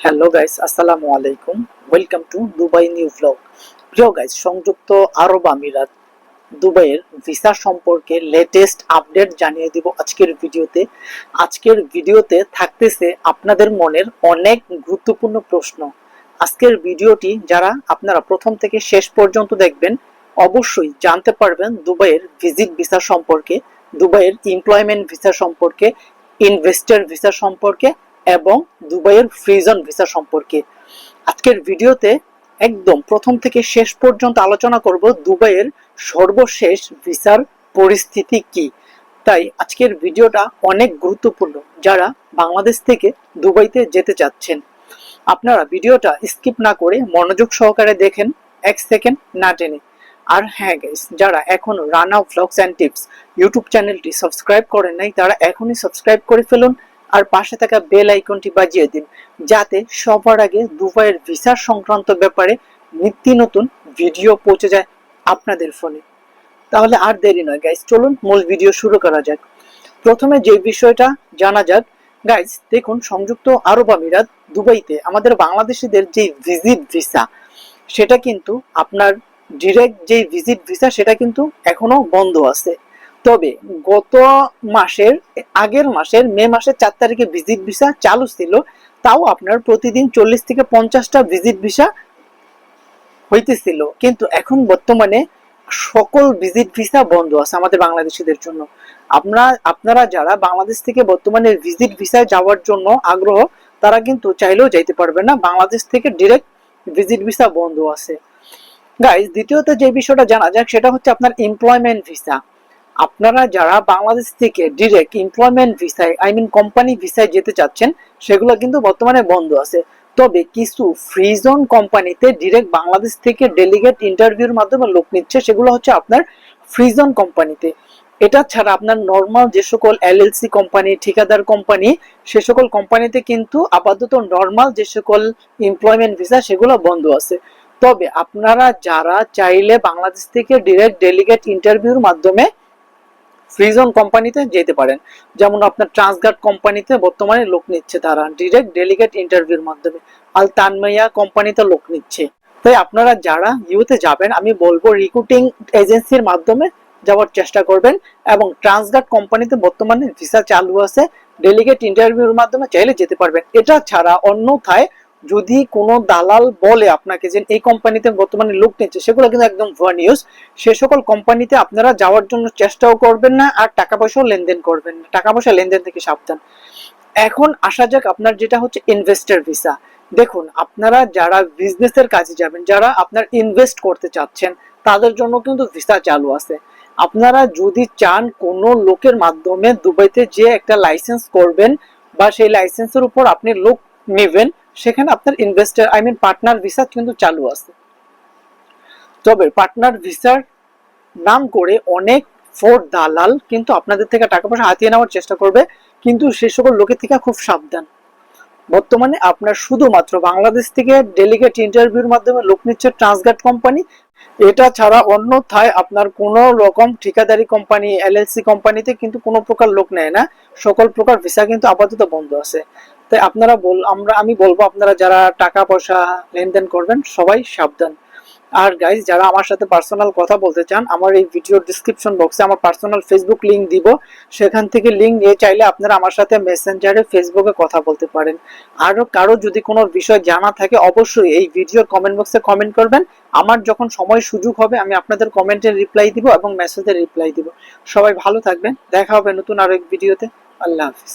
Hello guys আসসালামু আলাইকুম welcome to Dubai new vlog প্রিয় গাইস সংযুক্ত আরব আমিরাত, দুবাইয়ের ভিসা সম্পর্কে লেটেস্ট আপডেট জানিয়ে দিব আজকের ভিডিওতে। আজকের ভিডিওতে থাকতেছে আপনাদের মনের অনেক গুরুত্বপূর্ণ প্রশ্ন। আজকের ভিডিওটি যারা আপনারা প্রথম থেকে শেষ পর্যন্ত দেখবেন, অবশ্যই জানতে পারবেন দুবাইয়ের ভিজিট ভিসা সম্পর্কে, দুবাইয়ের এমপ্লয়মেন্ট ভিসা সম্পর্কে ইনভেস্টর ভিসা সম্পর্কে এবং দুবাইয়ের ফ্রিজন ভিসা সম্পর্কে। আজকের ভিডিওতে একদম প্রথম থেকে শেষ পর্যন্ত আলোচনা করব দুবাইয়ের সর্বশেষ ভিসার পরিস্থিতি কি। তাই আজকের ভিডিওটা অনেক গুরুত্বপূর্ণ, যারা বাংলাদেশ থেকে দুবাইতে যেতে চাচ্ছেন। আপনারা ভিডিওটা স্কিপ না করে মনোযোগ সহকারে দেখেন, এক সেকেন্ড না টেনে। আর হ্যাঁ গাইস যারা এখনও Rana vlogs and tips YouTube চ্যানেলটি সাবস্ক্রাইব করেন নাই, তারা এখনই সাবস্ক্রাইব করে ফেলুন আর পাশে থাকা বেল আইকনটি বাজিয়ে দিন, যাতে সবার আগে দুবাইয়ের ভিসা সংক্রান্ত ব্যাপারে নিত্য নতুন ভিডিও পৌঁছে যায় আপনাদের ফোনে তাহলে আর দেরি নয় গাইস চলুন মূল ভিডিও শুরু করা যাক। প্রথমে যে বিষয়টা জানা যাক গাইস দেখুন, সংযুক্ত আরব আমিরাত দুবাইতে আমাদের বাংলাদেশিদের যে ভিজিট ভিসা সেটা কিন্তু আপনার ডিরেক্ট যে ভিজিট ভিসা সেটা কিন্তু এখনও বন্ধ আছে। তবে গত মাসের, আগের মাসের, মে মাসের চার তারিখে ভিজিট ভিসা চালু ছিল, তাও আপনার প্রতিদিন চল্লিশ থেকে পঞ্চাশটা ভিজিট ভিসা হইতেছিল। কিন্তু এখন বর্তমানে সকল ভিজিট ভিসা বন্ধ আছে আমাদের বাংলাদেশিদের জন্য। আপনারা আপনারা যারা বাংলাদেশ থেকে বর্তমানে ভিজিট ভিসায় যাওয়ার জন্য আগ্রহ, তারা কিন্তু চাইলেও যাইতে পারবে না। বাংলাদেশ থেকে ডিরেক্ট ভিজিট ভিসা বন্ধ আছে। গাইজ দ্বিতীয়ত যে বিষয়টা জানা যাক, সেটা হচ্ছে আপনার এমপ্লয়মেন্ট ভিসা আপনারা যারা বাংলাদেশ থেকে ডিরেক্ট এমপ্লয়মেন্ট ভিসায় আই মিন কোম্পানি ভিসায় যেতে চাচ্ছেন, সেগুলো কিন্তু বর্তমানে বন্ধ আছে। তবে কিছু ফ্রিজন কোম্পানিতে ডিরেক্ট বাংলাদেশ থেকে ডেলিগেট ইন্টারভিউর মাধ্যমে লোক নিচ্ছে, সেগুলো হচ্ছে আপনার ফ্রিজন কোম্পানিতে এটা ছাড়া আপনার নর্মাল যে সকল এলএলসি কোম্পানি ঠিকাদার কোম্পানি সে সকল কোম্পানিতে কিন্তু আপাতত নর্মাল যে সকল এমপ্লয়মেন্ট ভিসা সেগুলো বন্ধ আছে। তবে আপনারা যারা চাইলে বাংলাদেশ থেকে ডিরেক্ট ডেলিগেট ইন্টারভিউর মাধ্যমে ফ্রিজন কোম্পানিতে যেতে পারেন। যেমন আপনার ট্রান্সগার্ড কোম্পানিতে বর্তমানে লোক নিচ্ছে তারা। ডিরেক্ট ডেলিগেট ইন্টারভিউর মাধ্যমে। আল তানমাইয়া কোম্পানিতে লোক নিচ্ছে। তাই আপনারা যারা ইউতে যাবেন, আমি বলব রিক্রুটিং এজেন্সির মাধ্যমে যাওয়ার চেষ্টা করবেন এবং ট্রান্সগার্ড কোম্পানিতে বর্তমানে ভিসা চালু আছে। ডেলিগেট ইন্টারভিউর মাধ্যমে চাইলে যেতে পারবেন। এটা ছাড়া অন্যথায় যদি কোনো দালাল বলে আপনাকে যে এই কোম্পানিতে বর্তমানে লোক নিচ্ছে, সেগুলো কিন্তু একদম ভুয়া নিউজ সে সকল কোম্পানিতে আপনারা যাওয়ার জন্য চেষ্টাও করবেন না আর টাকা পয়সাও লেনদেন করবেন না। টাকা পয়সা লেনদেন থেকে সাবধান। এখন আসা যাক আপনার যেটা হচ্ছে ইনভেস্টর ভিসা দেখুন, আপনারা যারা বিজনেসের কাজে যাবেন, যারা আপনার ইনভেস্ট করতে চাচ্ছেন, তাদের জন্য কিন্তু ভিসা চালু আছে। আপনারা যদি চান কোনো লোকের মাধ্যমে দুবাইতে যে একটা লাইসেন্স করবেন বা সেই লাইসেন্সের উপর আপনি লোক নেবেন সেখানে আপনার investor I mean partner visa কিন্তু চালু আছে। তবে পার্টনার ভিসার নাম করে অনেক ফোর দালাল কিন্তু আপনাদের থেকে টাকা পয়সা হাতিয়ে নেওয়ার চেষ্টা করবে, কিন্তু সে সকল লোকের থেকে খুব সাবধান। বর্তমানে আপনার শুধুমাত্র বাংলাদেশ থেকে ডেলিগেট ইন্টারভিউর মাধ্যমে লোক নিচ্ছে ট্রান্সগার্ড কোম্পানি এটা ছাড়া অন্যথায় আপনার কোনো রকম ঠিকাদারি কোম্পানি এলএলসি কোম্পানিতে কিন্তু কোনো প্রকার লোক নেয় না। সকল প্রকার ভিসা কিন্তু আপাতত বন্ধ আছে। তাই আপনারা বল আমরা আমি বলব আপনারা যারা টাকা পয়সা লেনদেন করবেন, সবাই সাবধান। আর গাইজ যারা আমার সাথে পার্সোনাল কথা বলতে চান, আমার এই ভিডিওর ডিসক্রিপশন বক্সে আমার পার্সোনাল ফেসবুক লিংক দিব। সেখান থেকে লিঙ্ক নিয়ে চাইলে আপনারা আমার সাথে মেসেঞ্জারে ফেসবুকে কথা বলতে পারেন। আরও কারও যদি কোনো বিষয় জানা থাকে, অবশ্যই এই ভিডিওর কমেন্ট বক্সে কমেন্ট করবেন। আমার যখন সময় সুযোগ হবে, আমি আপনাদের কমেন্টের রিপ্লাই দিব এবং মেসেজের রিপ্লাই দিব। সবাই ভালো থাকবেন। দেখা হবে নতুন আরও এক ভিডিওতে আল্লাহ হাফিজ।